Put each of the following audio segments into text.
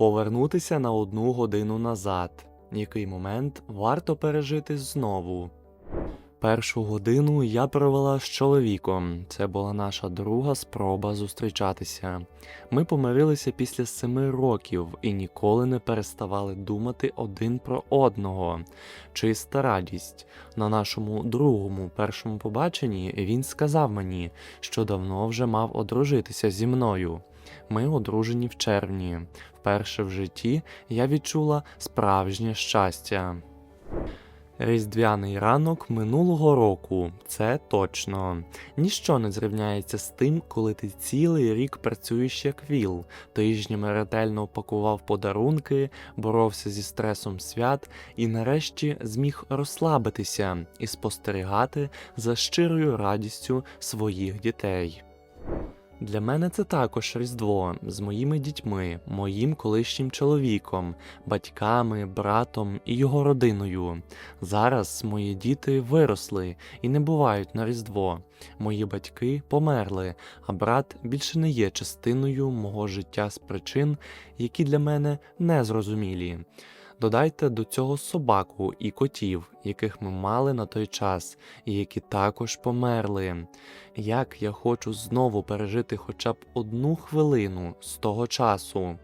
Повернутися на одну годину назад. Який момент варто пережити знову? Першу годину я провела з чоловіком. Це була наша друга спроба зустрічатися. Ми помирилися після семи років і ніколи не переставали думати один про одного. Чиста радість. На нашому другому першому побаченні він сказав мені, що давно вже мав одружитися зі мною. Ми одружені в червні. Вперше в житті я відчула справжнє щастя. Різдвяний ранок минулого року, це точно. Ніщо не зрівняється з тим, коли ти цілий рік працюєш як віл, тижнями ретельно пакував подарунки, боровся зі стресом свят і нарешті зміг розслабитися і спостерігати за щирою радістю своїх дітей. Для мене це також Різдво з моїми дітьми, моїм колишнім чоловіком, батьками, братом і його родиною. Зараз мої діти виросли і не бувають на Різдво. Мої батьки померли, а брат більше не є частиною мого життя з причин, які для мене незрозумілі. Додайте до цього собаку і котів, яких ми мали на той час, і які також померли. Як я хочу знову пережити хоча б одну хвилину з того часу.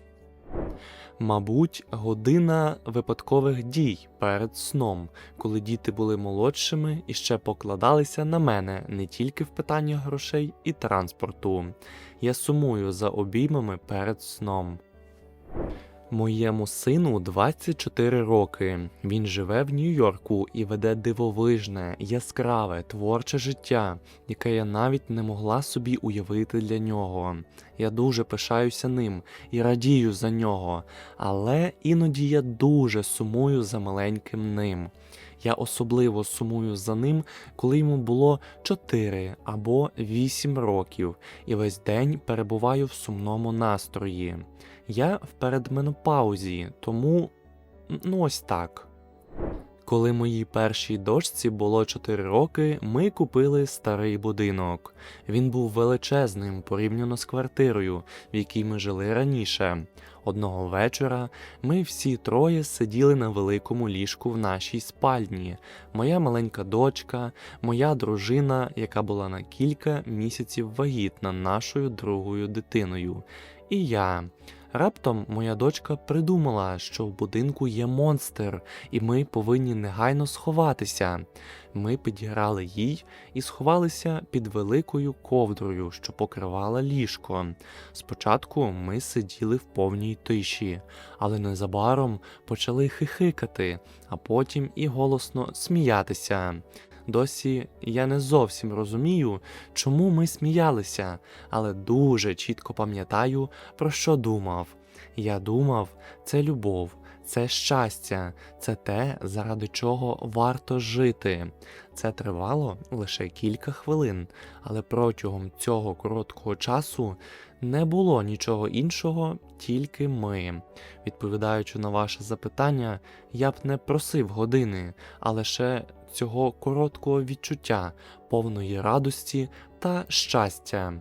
Мабуть, година випадкових дій перед сном, коли діти були молодшими і ще покладалися на мене не тільки в питаннях грошей і транспорту. Я сумую за обіймами перед сном. Моєму сину 24 роки. Він живе в Нью-Йорку і веде дивовижне, яскраве, творче життя, яке я навіть не могла собі уявити для нього. Я дуже пишаюся ним і радію за нього, але іноді я дуже сумую за маленьким ним. Я особливо сумую за ним, коли йому було 4 або 8 років, і весь день перебуваю в сумному настрої. Я в передменопаузі, тому ну ось так. Коли моїй першій дочці було 4 роки, ми купили старий будинок. Він був величезним порівняно з квартирою, в якій ми жили раніше. Одного вечора ми всі троє сиділи на великому ліжку в нашій спальні. Моя маленька дочка, моя дружина, яка була на кілька місяців вагітна нашою другою дитиною, і я. Раптом моя дочка придумала, що в будинку є монстр, і ми повинні негайно сховатися. Ми підіграли їй і сховалися під великою ковдрою, що покривала ліжко. Спочатку ми сиділи в повній тиші, але незабаром почали хихикати, а потім і голосно сміятися. Досі я не зовсім розумію, чому ми сміялися, але дуже чітко пам'ятаю, про що думав. Я думав, це любов, це щастя, це те, заради чого варто жити. Це тривало лише кілька хвилин, але протягом цього короткого часу не було нічого іншого, тільки ми. Відповідаючи на ваше запитання, я б не просив години, а лише цього короткого відчуття, повної радості та щастя.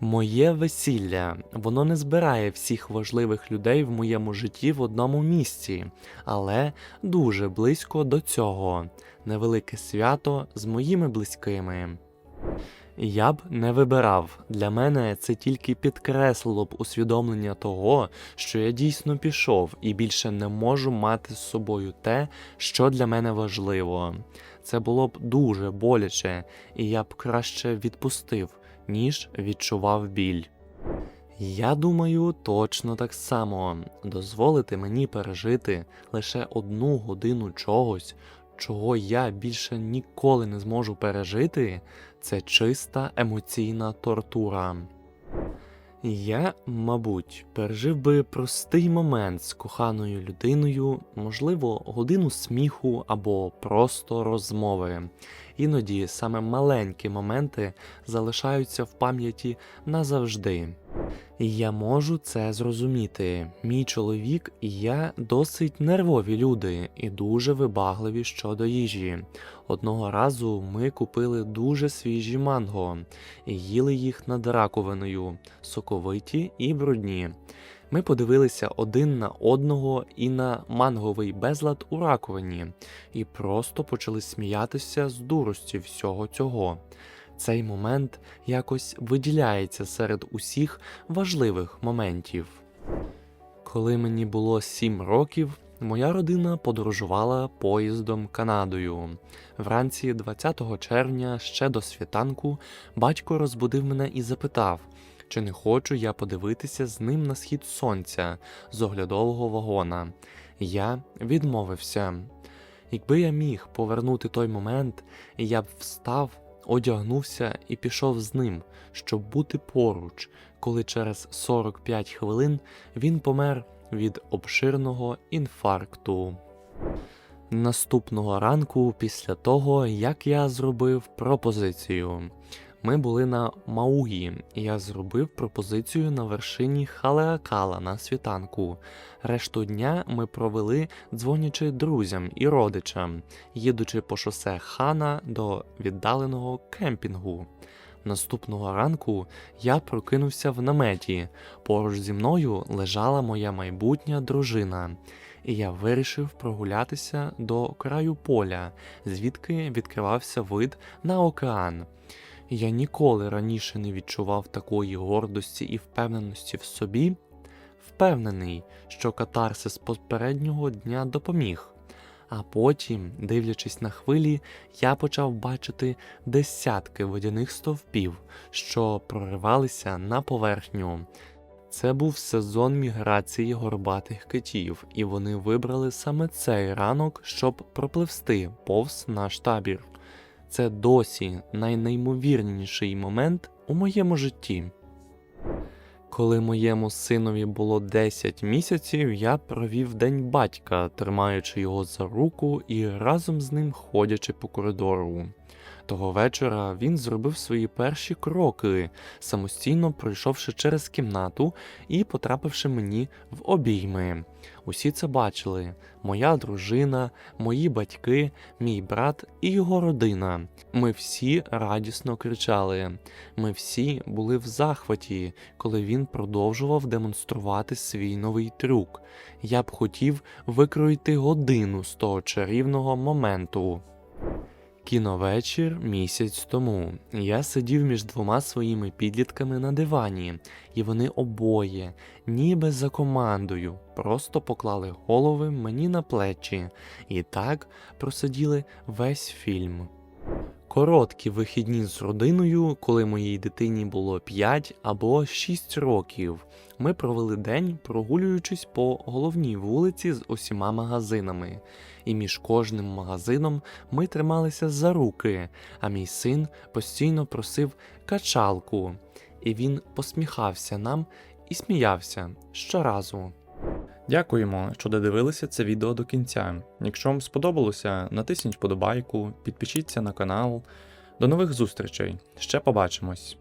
Моє весілля воно не збирає всіх важливих людей в моєму житті в одному місці, але дуже близько до цього невелике свято з моїми близькими. Я б не вибирав. Для мене це тільки підкреслило б усвідомлення того, що я дійсно пішов і більше не можу мати з собою те, що для мене важливо. Це було б дуже боляче, і я б краще відпустив, ніж відчував біль. Я думаю, точно так само дозволити мені пережити лише одну годину чогось, чого я більше ніколи не зможу пережити, це чиста емоційна тортура. Я, мабуть, пережив би простий момент з коханою людиною, можливо, годину сміху або просто розмови. Іноді саме маленькі моменти залишаються в пам'яті назавжди. Я можу це зрозуміти. Мій чоловік і я досить нервові люди і дуже вибагливі щодо їжі. Одного разу ми купили дуже свіжі манго і їли їх над раковиною, соковиті і брудні. Ми подивилися один на одного і на манговий безлад у раковині, і просто почали сміятися з дурості всього цього. Цей момент якось виділяється серед усіх важливих моментів. Коли мені було 7 років, моя родина подорожувала поїздом Канадою. Вранці 20 червня, ще до світанку, батько розбудив мене і запитав, чи не хочу я подивитися з ним на схід сонця з оглядового вагона. Я відмовився. Якби я міг повернути той момент, я б встав, одягнувся і пішов з ним, щоб бути поруч, коли через 45 хвилин він помер від обширного інфаркту. Наступного ранку, після того, як я зробив пропозицію, ми були на Маугі, і я зробив пропозицію на вершині Халеакала на світанку. Решту дня ми провели, дзвонячи друзям і родичам, їдучи по шосе Хана до віддаленого кемпінгу. Наступного ранку я прокинувся в наметі. Поруч зі мною лежала моя майбутня дружина, і я вирішив прогулятися до краю поля, звідки відкривався вид на океан. Я ніколи раніше не відчував такої гордості і впевненості в собі. Впевнений, що катарсис попереднього дня допоміг. А потім, дивлячись на хвилі, я почав бачити десятки водяних стовпів, що проривалися на поверхню. Це був сезон міграції горбатих китів, і вони вибрали саме цей ранок, щоб пропливсти повз наш табір. Це досі найнеймовірніший момент у моєму житті. Коли моєму синові було 10 місяців, я провів день батька, тримаючи його за руку і разом з ним ходячи по коридору. Того вечора він зробив свої перші кроки, самостійно пройшовши через кімнату і потрапивши мені в обійми. Усі це бачили: моя дружина, мої батьки, мій брат і його родина. Ми всі радісно кричали. Ми всі були в захваті, коли він продовжував демонструвати свій новий трюк. Я б хотів викроїти годину з того чарівного моменту. Кіновечір місяць тому. Я сидів між двома своїми підлітками на дивані, і вони обоє, ніби за командою, просто поклали голови мені на плечі і так просиділи весь фільм. Короткі вихідні з родиною, коли моїй дитині було 5 або 6 років. Ми провели день, прогулюючись по головній вулиці з усіма магазинами. І між кожним магазином ми трималися за руки, а мій син постійно просив качалку. І він посміхався нам і сміявся щоразу. Дякуємо, що додивилися це відео до кінця. Якщо вам сподобалося, натисніть вподобайку, підпишіться на канал. До нових зустрічей. Ще побачимось!